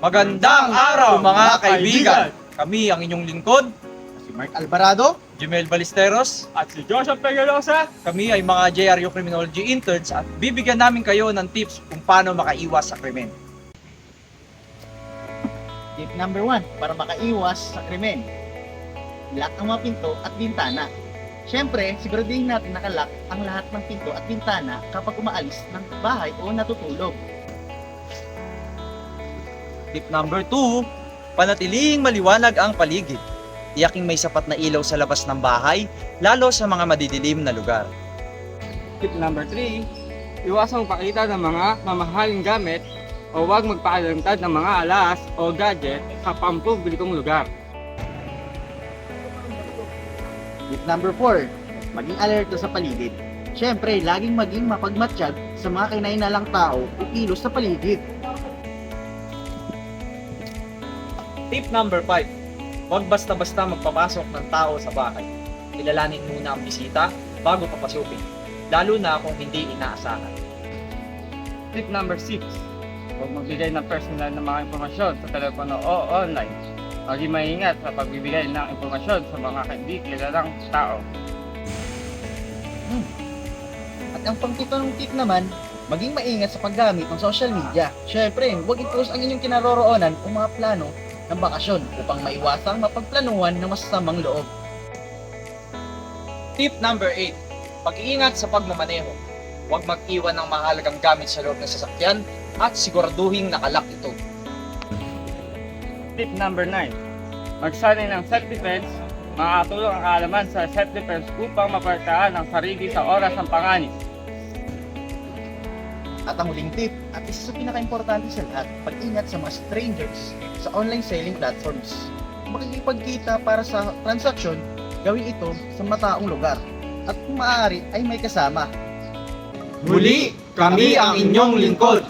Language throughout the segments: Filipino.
Magandang araw mga kaibigan! Kami ang inyong lingkod, Si Mark Alvarado, Jumel Balisteros. At si Joseph Peñalosa. Kami ay mga JRU Criminology interns at bibigyan namin kayo ng tips kung paano makaiwas sa krimen. tip number one, para makaiwas sa krimen. Lock ang mga pinto at bintana. Siyempre, siguraduhin natin nakalock ang lahat ng pinto at bintana kapag umaalis ng bahay o natutulog. Tip number 2, panatiling maliwanag ang paligid. Tiyaking may sapat na ilaw sa labas ng bahay, lalo sa mga madidilim na lugar. Tip number 3, iwasang pakita ng mga mamahaling gamit o huwag magpaalamtad ng mga alas o gadget sa pampublikong lugar. Tip number four, maging alerto sa paligid. Siyempre, laging maging mapagmatsyag sa mga kainainalang tao o kilos sa paligid. Tip number 5, huwag basta-basta magpapasok ng tao sa bahay. Kilalanin muna ang bisita bago papasukin, lalo na kung hindi inaasahan. Tip number 6, huwag magbigay ng personal na mga impormasyon sa telepono o online. Maging maingat sa pagbibigay ng impormasyon sa mga hindi kilalang tao. At ang pangpitong tip naman, maging maingat sa paggamit ng social media. Siyempre, huwag i-post ang inyong kinaroroonan o mga plano ng bakasyon upang maiwasang mapagplanuhan ng masasamang loob. Tip number 8, pag-iingat sa pagmamaneho. Huwag mag-iwan ng mahalagang gamit sa loob ng sasakyan at siguraduhin nakalak ito. Tip number 9, magsanay ng self-defense. Makakatulong ang kaalaman sa self-defense upang mapartaan ang sarili sa oras ng panganib. At ang huling tip, at isa sa pinaka-importante sa lahat, pag-ingat sa mga strangers sa online selling platforms. Makikipagkita para sa transaksyon, gawin ito sa mataong lugar. At kung maaari ay may kasama. Muli, kami ang inyong lingkod.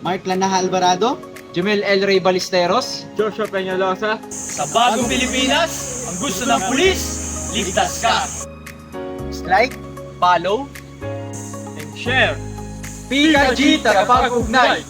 Mark Lanaha Alvarado, Jumel L. Ray Balisteros. Joshua Peñalosa, Sa bagong Pilipinas, ang gusto ng pulis, ligtas ka. like, Follow, and share. Pika G, tagapag-ugnay.